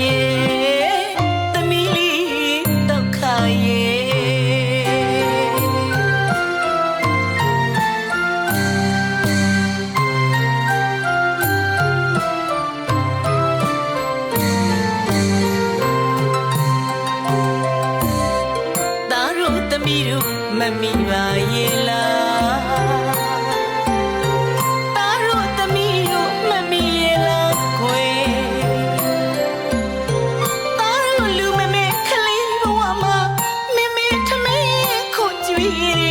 ရေသမီးလေးဒုက္ခရေသားတို့သမီးတို့မမိပါရဲ့လား ခု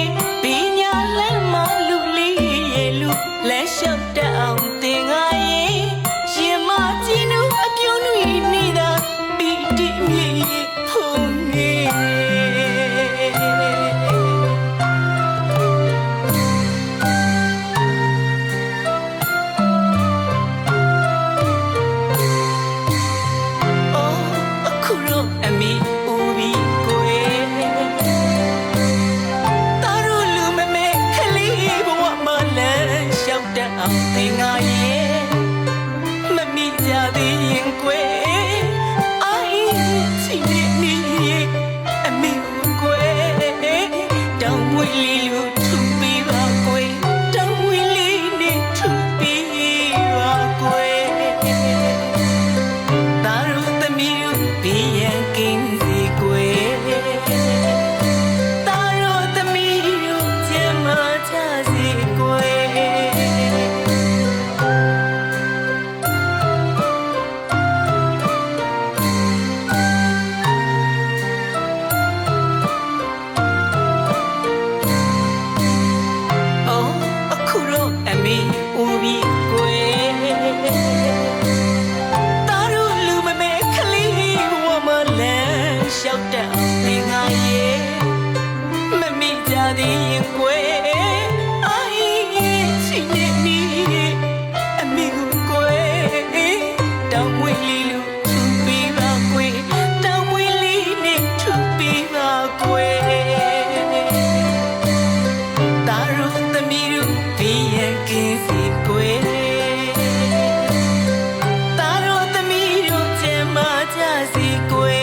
ကြ